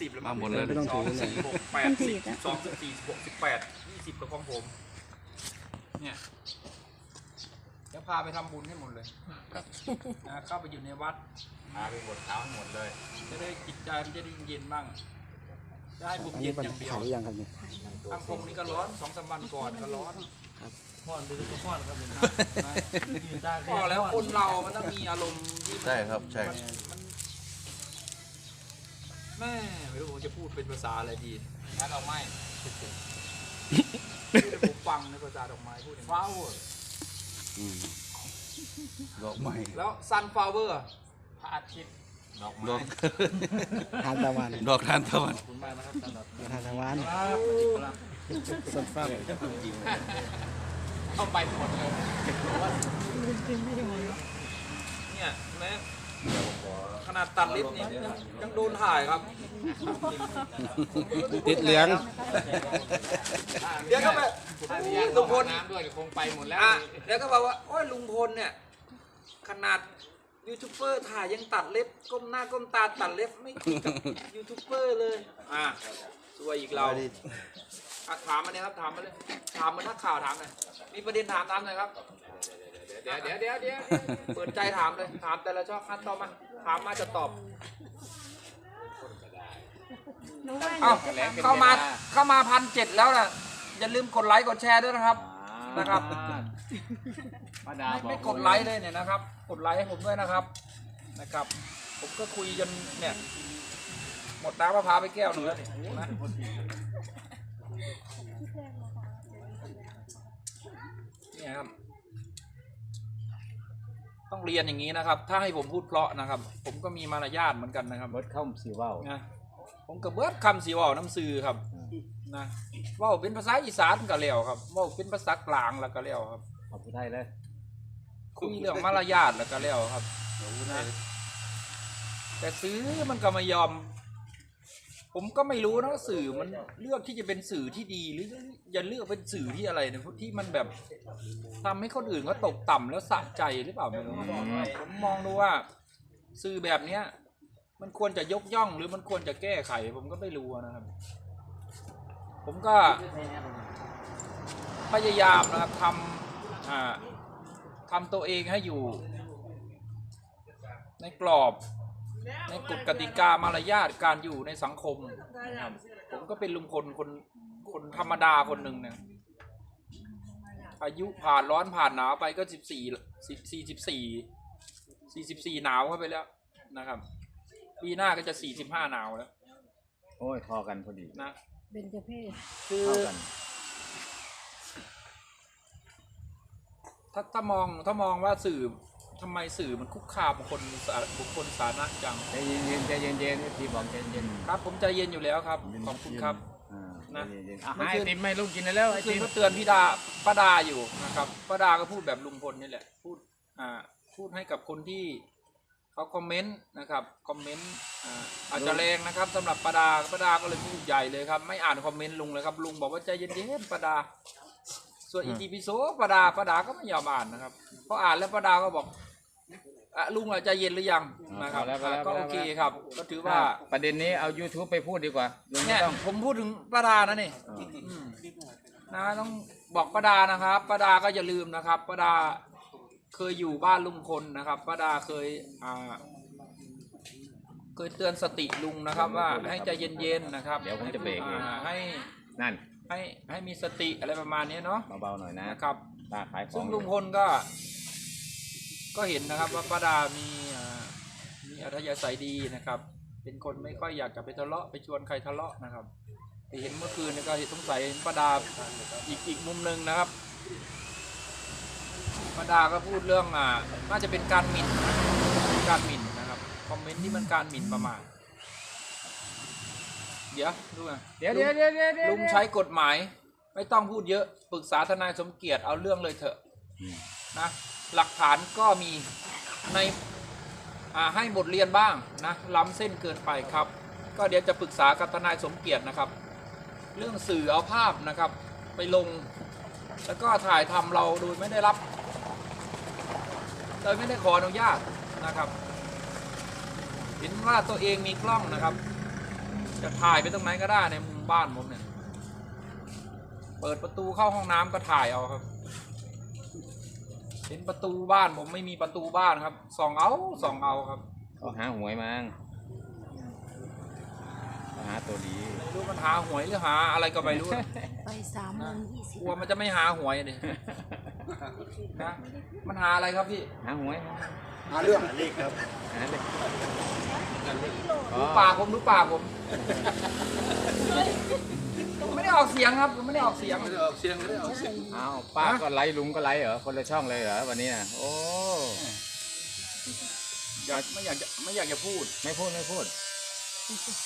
สิบแล้วมาหมดเลยไม่ต้องสองถือเลย สี่หกแปดมันสิติบดอะสองสิบสี่สิบหกสิบแปดยี่สิบกับของผม เนี่ยเดี๋ยวพาไปทำบุญให้หมดเลยนะเข้าไปอยู่ในวัด พาไปหมดเท้าหมดเลย จะได้จิตใจมันจะได้เย็นบ้าง จะให้ผมอันเย็นี้นมันอย่างเดียวขายหรือยังครับเนี่ย ทางคงนี่ก็ร้อนสองสามวันก่อนก็ร้อนพ่อนดูก็พ่อนครับเป็นนะยืนตากแดพอดแล้วคนเรามันต้องมีอารมณ์ที่มันใช่ครับใช่ มันมัน แม่ไม่รู้ผมจะพูดเป็นภาษาอะไรดีถ้าเราไม่พูดให้ผมฟังในภาษาดอกไม้พูดอย่างฟ้าวเวอร์อืมดอกไม้แล้ว sunflower พระอาทิตย์ดอกไม้ทานตะวันดอกทานตะวันขอบคุณมากนะครับสำหรับทานตะวันครับสวัสดีครับสดฟ้าเข้าไปหมดเลยเนี่ยแม้ ขนาดตัดลิฟต์นี่ยังยังโดนถ่ายครับติดเหลือง เดี๋ยวก็ไปลุงพลน้ำด้วยคงไปหมดแล้วอะเดี๋ยวก็บอกว่าโอ้ยลุงพลเนี่ยขนาดยูทูบเบอร์ถ่ายยังตัดเล็บก้มหน้าก้มตาตัดเล็บไม่คิดกับยูทูบเบอร์เลยอะสวยอีกเราอะถามมาเลยครับถามมาเลยถามมานักข่าวถามหน่อยมีประเด็นถามถามหน่อยครับ เดี๋ยวเดี๋ยวเดี๋ยวเดี๋ยวเปิดใจถามเลย ถามแต่ละช่องอันต่อมา ถามมาจะตอบหนูว่าเอ้าหนูจะทำเข้ามาเข้ามาพันเจ็ดแล้วนะอย่าลืมกดไลค์กดแชร์ด้วยนะครับ นะครับ ป้าดาไม่บอกไม่กดไลค์เลยเนี่ยนะครับ กดไลค์ให้ผมด้วยนะครับ นะครับ ผมก็คุยจนเนี่ย หมดน้ำมะพร้าวไปแก้วหนึ่งแล้วเนี่ยนะเนี่ยครับ ต้องเรียนอย่างนี้นะครับ ถ้าให้ผมพูดเพราะนะครับ ผมก็มีมารยาทเหมือนกันนะครับเบิร์ดเข้าสีว่าวนะผมกระเบิดคำสีว่าวน้ำซื้อครับนะเว่าเป็นภาษาอีสานก็แล้วครับเว่าเป็นภาษากลางแล้วก็แล้วครับขอบคุณไทยเลยคุยเรื่องมารยาทแล้วก็แล้วครับนะแต่ซื้อมันก็ไม่ยอม ผมก็ไม่รู้นะว่าสื่อมันเลือกที่จะเป็นสื่อที่ดีหรืออย่าเลือกเป็นสื่อที่อะไรนี่ยที่มันแบบทำให้คนอื่นเขาตกต่ำแล้วสะใจหรือเปล่าไม่รู้ผมมองดูว่า สื่อแบบเนี้ย มันควรจะยกย่อง หรือมันควรจะแก้ไข ผมก็ไม่รู้นะครับ ผมก็ พยายามนะครับทำอ่าทำตัวเองให้อยู่ ในกรอบ ในกฎกติกามารยาทการอยู่ในสังคมนะครับผมก็เป็นลุงพลคนคนธรรมดาคนหนึ่งเนี่ยอายุผ่านร้อนผ่านหนาวไปก็สิบสี่สิบสี่สิบสี่สี่สิบสี่หนาวเข้าไปแล้วนะครับ ปีหน้าก็จะสี่สิบห้าหนาวแล้ว โอ้ยพอกันพอดีนะเบญจเพศคือเท่ากัน ถ้าถ้ามองถ้ามองว่าสื่อ ทำไมสื่อมันคุกคามบุคคลสาบุคคลสาธารณะจัง ใจเย็นๆใจเย็นๆที่บอกใจเย็นครับ ผมใจเย็นอยู่แล้วครับๆขอบคุณครับ อ่านะ ใจเย็นๆอะให้ไอติมให้ลูกกินได้แล้วไอคืติอมก็เตือนพี่ดาป้าดาอยู่นะครับป้าดาก็พูดแบบลุงพลนี่แหละ พูดอ่าพูดให้กับคนที่เขาคอมเมนต์นะครับคอมเมนต์อ่าอาจจะแรงนะครับสำหรับป้าดาป้าดาก็เลยพูดใหญ่เลยครับ ไม่อ่านคอมเมนต์ลุงเลยครับ ลุงบอกว่าใจเย็นๆป้าดา ส่วนอีทีพิโซป้าดาป้าดาก็ไม่ยอมอ่านนะครับพออ่านแล้วป้าดาก็บอก อะลุงอะใจเย็นหรือยังนะครับอะก็โอเคครับ ก็ถือว่าประเด็นนี้เอา YouTube ไปพูดดีกว่าลุงไม่เนี่ยต้อง ผมพูดถึงป้าดานะนี่อ่า อืมนะต้องบอกป้าดานะครับป้าดาก็อย่าลืมนะครับป้าดาเคยอยู่บ้านลุงพลนะครับป้าดาเคยอ่าเคยเตือนสติลุงนะครับ ว่าให้ใจเย็นๆนะครับเดี๋ยวผมจะเบรกเองอ่าให้นั่นให้ให้มีสติอะไรประมาณนี้เนาะเบาๆหน่อยนะนะครับ ป้าขายขอซึ่งงลุงพลก็ ก็เห็นนะครับว่าป้าดามีอ่ามีอัธยาศัยดีนะครับ เป็นคนไม่ค่อยอยากจะไปทะเลาะไปชวนใครทะเลาะนะครับแต่เห็นเมื่อคืนนี่ก็เห็นสงสัยเห็นป้าดาอีกอีกมุมหนึ่งนะครับป้าดาก็พูดเรื่องอ่าน่าจะเป็นการหมิ่นนะเป็นการหมิ่นนะครับคอมเมนต์ที่มันการหมิ่นประมาทเดี๋ยวดูอะเดี๋ยวเดี๋ยวเดี๋ยวเดี๋ยวเดี๋ยวลุงใช้กฎหมาย ไม่ต้องพูดเยอะปรึกษาทนายสมเกียรติเอาเรื่องเลยเถอะอืมนะ หลักฐานก็มีในให้บทเรียนบ้างนะล้ำเส้นเกินไปครับ ก็เดี๋ยวจะปรึกษากับทนายสมเกียรตินะครับ เรื่องสื่อเอาภาพนะครับ ไปลง แล้วก็ถ่ายทำเราโดยไม่ได้รับโดยไม่ได้ขออนุญาตนะครับ เห็นว่าตัวเองมีกล้องนะครับ จะถ่ายไปตรงไหนก็ได้ในมุมบ้านผมเนี่ย เปิดประตูเข้าห้องน้ำก็ถ่ายเอาครับ เห็นประตูบ้านผมไม่มีประตูบ้านครับส่องเอาส่องเอาครับก็หาหวยมั้งก็หาตัวดีไม่รู้มันหาหวยหรือหาอะไรก็ไม่รู้นะไปสามโมงยี่สิบกลัวมันจะไม่หาหวยดินะมันหาอะไรครับพี่หาหวยหาเรื่องหาเลยดูปากผมดูปากผม ผมไม่ได้ออกเสียงครับผมไม่ได้ออกเสียงไม่ได้ออกเสียงไม่ได้ออกเสียงอ้าวป้าก็ไลฟ์ลุงก็ไลฟ์เหรอคนละช่องเลยเหรอวันนี้น่ะโอ้อยากไม่อยากจะไม่อยากจะพูด ไม่พูดไม่พูด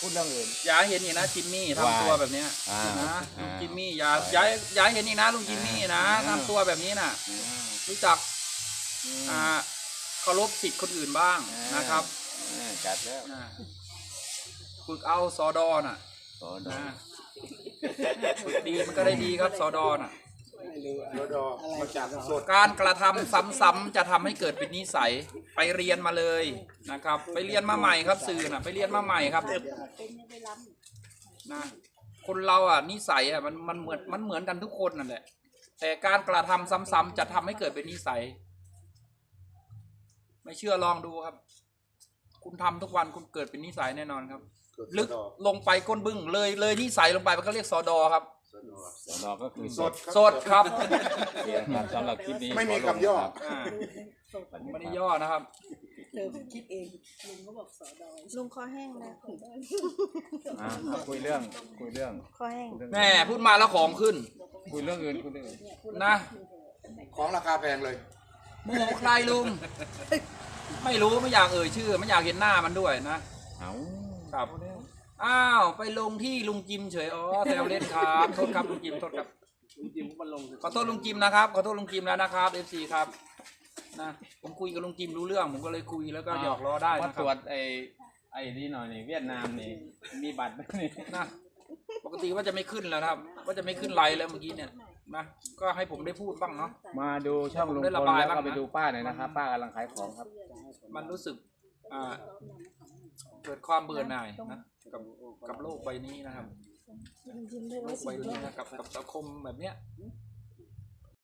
พูดเรื่องอื่นอย่าให้เห็นอีกนะจิมมี่ทำตัวแบบเนี้ยอ่านะลุงอ่าจิมมี่อย่าอย่าให้อย่าให้เห็นอีกนะลุงจิมมี่นะอ่าทำตัวแบบนี้น่ะอ่ารู้จักอืมอ่าเคารพสิทธิ์คนอื่นบ้างอ่านนะครับอ่าจัดแล้วนะฝึกเอาสอดอน่ะโอ้ดนะฝึก ดีมันก็ได้ดีครับสอดอน่ะ รดอมาจากสดการกระทำซ้ำๆจะทำให้เกิดเป็นนิสัยไปเรียนมาเลยนะครับ ไปเรียนมาใหม่ครับสื่อน่ะไปเรียนมาใหม่ครับนะคนเราอะนิสัยอะมันมันเหมือนมันเหมือนกันทุกคนนั่นแหละ แต่การกระทำซ้ำๆจะทำให้เกิดเป็นนิสัย ไม่เชื่อลองดูครับ คุณทำทุกวันคุณเกิดเป็นนิสัยแน่นอนครับ ลึกลงไปก้นบึ้งเลยเลยนิสัยลงไปมันก็เรียกสอดอครับสดอก็คือสสดดสดครับ เสียครับสำหรับคลิปนี้ไม่มีขลงคำย่อครับอ่าไม่ได้ย่อนะครับ เธอคิดเองลุงก็บอกสอดอยลุงคอแห้งแล้วอ่าคุยเรื่องคุยเรื่องคอแห้งคุยเรื่องแม่พูดมาแล้วของขึ้น คุยเรื่องอื่นคุยเรื่องอื่นนะ ของราคาแพงเลย โมโหใครลุง ไม่รู้ไม่อยากเอ่ยชื่อ ไม่อยากเห็นหน้ามันด้วยนะ เอา ครับอ้าวไปลงที่ลุงจิมเฉยอ๋อแซวเล่นครับโทษครับลุงจิมโทษครับจริงๆมันลงขอโทษลุงจิมนะครับขอโทษลุงจิมแล้วนะครับเอฟซีครับนะผมคุยกับลุงจิมรู้เรื่องผมก็เลยคุยแล้วก็หยอกล้อได้มานะคตรวรัจบไอ้ไอ้นี่หน่อยนี่เวียดนามนี่มีบัตรไหมนี่นะปกติว่าจะไม่ขึ้นแล้วนะครับ ว่าจะไม่ขึ้นไลน์แล้วเมื่อกี้เนี่ยนะก็ให้ผมได้พูดบ้างเนาะ มาดูช่องลุงได้พระลบายแล้วบ้างก็นะไปดูป้าหน่อยนะครับป้ากำลังขายของครับ มันรู้สึกอ่า เกิดความเบื่อหน่ายนะกับกับโลกใบนี้นะครับลุงจิมด้วยโลว่ากใบสิบนี้รอบนะกับกับสังคมแบบเนี้ย